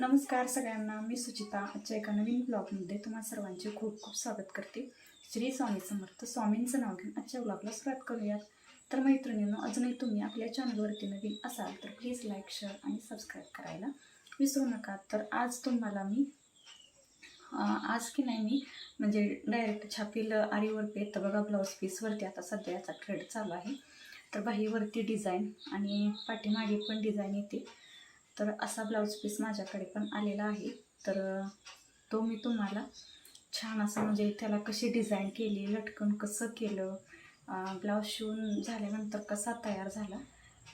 नमस्कार सगळ्यांना मी सुचिता. आजच्या एका नवीन ब्लॉगमध्ये तुम्हा सर्वांचे खूप खूप स्वागत करते. श्री स्वामी समर्थ स्वामींचं नाव घेऊन आजच्या ब्लॉगला सुरुवात करूयात. तर मैत्रिणींनो अजूनही तुम्ही आपल्या चॅनलवरती नवीन असाल तर प्लीज लाईक शेअर आणि सबस्क्राईब करायला विसरू नका. तर आज तुम्हाला मी आज की नाही मी म्हणजे डायरेक्ट छापील आरीवर येतं बघा ब्लाऊज पीसवरती आता सध्या याचा ट्रेड चालू आहे. तर बाहीवरती डिझाईन आणि पाठीमागे पण डिझाईन येते. तर असा ब्लाऊज पीस माझ्याकडे पण आलेला आहे. तर तो मी तुम्हाला छान असं म्हणजे त्याला कशी डिझाईन केली लटकन कसं केलं ब्लाऊज शिवून झाल्यानंतर कसा तयार झाला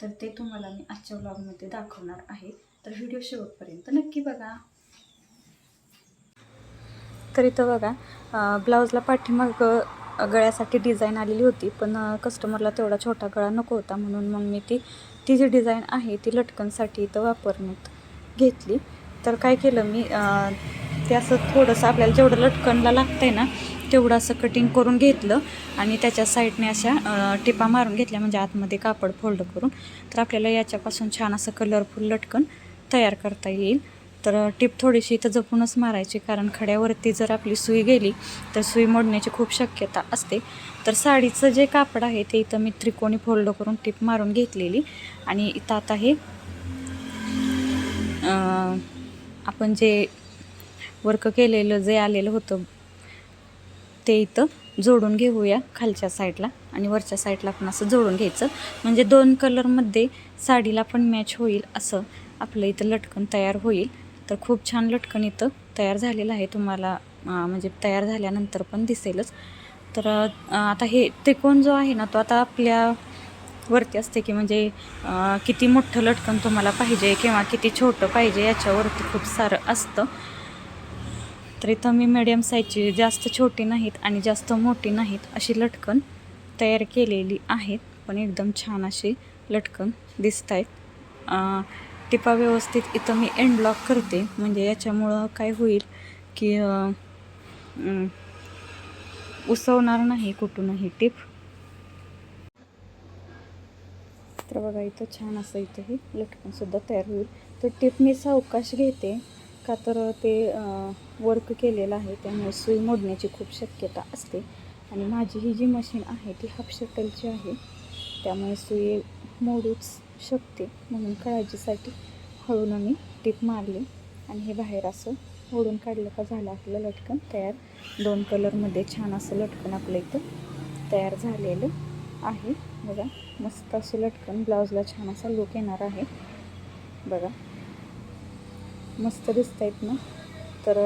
तर ते तुम्हाला मी आजच्या ब्लॉगमध्ये दाखवणार आहे. तर व्हिडिओ शेवटपर्यंत नक्की बघा. तर इथं बघा ब्लाऊजला पाठीमाग गळ्यासाठी डिझाईन आलेली होती पण कस्टमरला तेवढा छोटा गळा नको होता म्हणून मग मी ती ती जी डिझाईन आहे ती लटकनसाठी इथं वापरण्यात घेतली. तर काय केलं मी ते असं थोडंसं आपल्याला जेवढं लटकनला लागतं आहे ना तेवढं असं कटिंग करून घेतलं आणि त्याच्या साईडने अशा टिपा मारून घेतल्या म्हणजे आतमध्ये कापड फोल्ड करून. तर आपल्याला याच्यापासून छान असं कलरफुल लटकन तयार करता येईल. तर टिप थोडीशी इथं जपूनच मारायची कारण खड्यावरती जर आपली सुई गेली तर सुई मोडण्याची खूप शक्यता असते. तर साडीचं जे कापड आहे ते इथं मी त्रिकोणी फोल्ड करून टिप मारून घेतलेली. आणि इथं आता हे आपण जे वर्क केलेलं जे आलेलं होतं ते इथं जोडून घेऊया खालच्या साईडला. आणि वरच्या साईडला पण असं जोडून घ्यायचं. म्हणजे दोन कलरमध्ये साडीला पण मॅच होईल असं आपलं इथं लटकन तयार होईल. तर खूप छान लटकन इथं तयार झालेलं आहे. तुम्हाला म्हणजे तयार झाल्यानंतर पण दिसेलच. तर आता हे त्रिकोण जो आहे ना तो आता आपल्या वरती असते की म्हणजे किती मोठं लटकन तुम्हाला पाहिजे किंवा किती छोटं पाहिजे याच्यावरती खूप सारं असतं. तर इथं मी मिडियम साईजची जास्त छोटी नाहीत आणि जास्त मोठी नाहीत अशी लटकन तयार केलेली आहेत. पण एकदम छान अशी लटकन दिसत आहेत टिपा व्यवस्थित इथं मी एंड ब्लॉक करते. म्हणजे याच्यामुळं काय होईल की उसवणार नाही कुठूनही टिप. तर बघा इथं छान असं इथं हे लटकनसुद्धा तयार होईल. तर टिप मी सावकाश घेते का तर ते वर्क केलेलं आहे त्यामुळे सुई मोडण्याची खूप शक्यता असते. आणि माझी ही जी मशीन आहे ती हाफ शटलची आहे. त्यामुळे सुई मोडूच शकते म्हणून काळजीसाठी हळून मी टिप मारली आणि हे बाहेर असं ओढून काढलं का झालं आपलं लटकन तयार. दोन कलरमध्ये छान असं लटकन आपलं इथं तयार झालेलं आहे. बघा मस्त असं लटकन ब्लाऊजला छान असा लुक येणार आहे. बघा मस्त दिसत आहेत ना? तर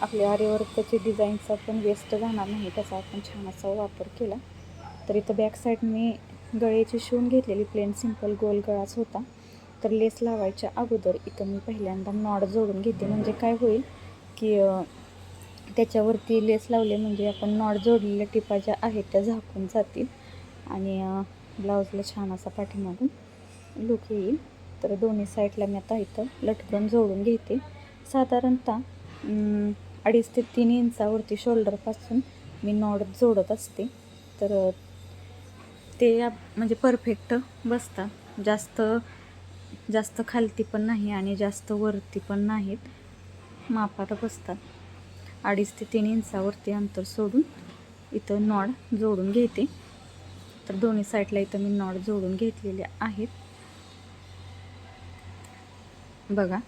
आपल्या आर्यवर्कचे डिझाईनचा पण वेस्ट जाणार नाही त्याचा आपण छान असा वापर केला. तर इथं बॅक साईड मी गळ्याची शिवून घेतलेली प्लेन सिंपल गोल गळाच होता. तर लेस लावायच्या अगोदर इथं मी पहिल्यांदा नॉड जोडून घेते. म्हणजे काय होईल की त्याच्यावरती लेस लावले म्हणजे आपण नॉड जोडलेल्या टिपा ज्या आहेत त्या झाकून जातील. आणि ब्लाऊजला छान असा पाठीमागून लुक येईल. तर दोन्ही साईडला मी आता इथं लटकन जोडून घेते. साधारणतः अडीच ते तीन इंचावरती शोल्डरपासून मी नॉड जोडत असते. तर ते या- म्हणजे परफेक्ट बसतात. जास्त जास्त खालती पण नाही आणि जास्त वरती पण नाहीत. मापात बसतात. अडीच ते तीन इंचावरती अंतर सोडून इथं नॉड जोडून घेते. तर दोन्ही साईडला इथं मी नॉड जोडून घेतलेले आहेत. बघा.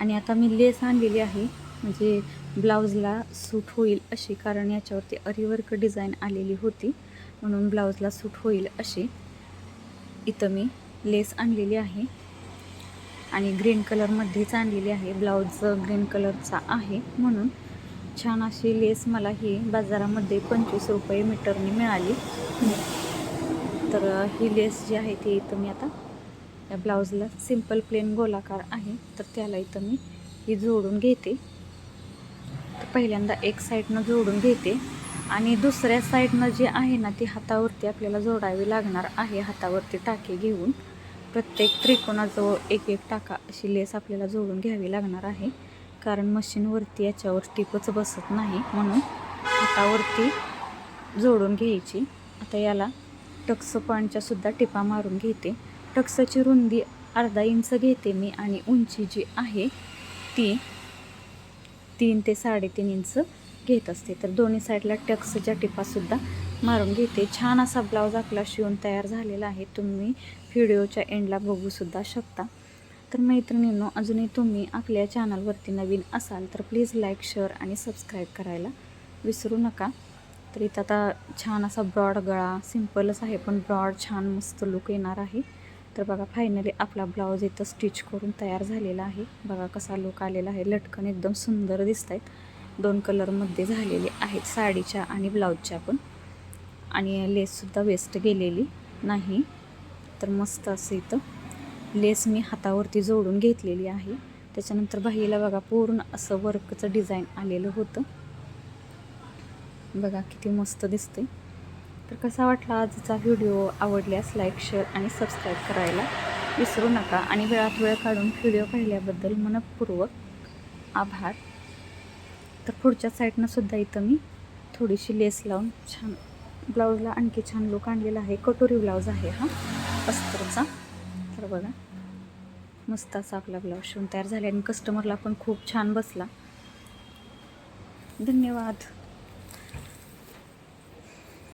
आणि आता मी लेस आणलेली आहे. म्हणजे ब्लाऊजला सूट होईल अशी कारण याच्यावरती अरिवर्क डिझाईन आलेली होती. म्हणून ब्लाऊजला सूट होईल अशी. इथं मी लेस आणलेली आहे. आणि ग्रीन कलरमध्येच आणलेली आहे. ब्लाऊज ग्रीन कलरचा आहे म्हणून छान अशी लेस मला ही बाजारामध्ये पंचवीस रुपये मीटरने मिळाली. तर ही लेस जी आहे ती इथं मी आता या ब्लाऊजला सिंपल प्लेन गोलाकार आहे. तर त्याला इथं मी ही जोडून घेते. तर पहिल्यांदा एक साईडनं जोडून घेते. आणि दुसऱ्या साईडनं जी आहे ना ती हातावरती आपल्याला जोडावी लागणार आहे. हातावरती टाके घेऊन प्रत्येक त्रिकोणाजवळ एक एक टाका अशी लेस आपल्याला जोडून घ्यावी लागणार आहे. कारण मशीनवरती याच्यावर टिपच बसत नाही म्हणून हातावरती जोडून घ्यायची. आता याला टक्स पॉईंटच्या सुद्धा टिपा मारून घेते. टक्सची रुंदी अर्धा इंच घेते मी आणि उंची जी आहे ती तीन ते साडेतीन इंच घेत असते. तर दोन्ही साईडला टक्सच्या टिपासुद्धा मारून घेते. छान असा ब्लाऊज आपला शिवून तयार झालेला आहे. तुम्ही व्हिडिओच्या एंडला बघूसुद्धा शकता. तर मैत्रिणींनो अजूनही तुम्ही आपल्या चॅनलवरती नवीन असाल तर प्लीज लाईक शेअर आणि सबस्क्राईब करायला विसरू नका. तर इथं आता छान असा ब्रॉड गळा सिम्पलच आहे पण ब्रॉड छान मस्त लुक येणार आहे. तर बघा फायनली आपला ब्लाऊज इथं स्टिच करून तयार झालेला आहे. बघा कसा लुक आलेला आहे. लटकन एकदम सुंदर दिसत आहेत दोन कलरमध्ये झालेले आहेत. साडीच्या आणि ब्लाऊजच्या पण. आणि लेससुद्धा वेस्ट गेलेली नाही. तर मस्त असं इथं. लेस मी हातावरती जोडून घेतलेली आहे. त्याच्यानंतर बाहीला बघा पूर्ण असं वर्कचं डिझाईन आलेलं होतं. बघा किती मस्त दिसते तर कसा वाटला आजचा व्हिडिओ आवडल्यास लाईक शेअर आणि सबस्क्राईब करायला विसरू नका. आणि वेळात वेळ काढून व्हिडिओ पाहिल्याबद्दल मनपूर्वक आभार. तर पुढच्या साईडनं सुद्धा इथं मी थोडीशी लेस लावून छान ब्लाऊजला आणखी छान लुक आणलेला आहे. कटोरी ब्लाऊज आहे हा अस्तरचा तर बघा मस्त असा आपला ब्लाऊज शिवून तयार झाला आणि कस्टमरला पण खूप छान बसला. धन्यवाद.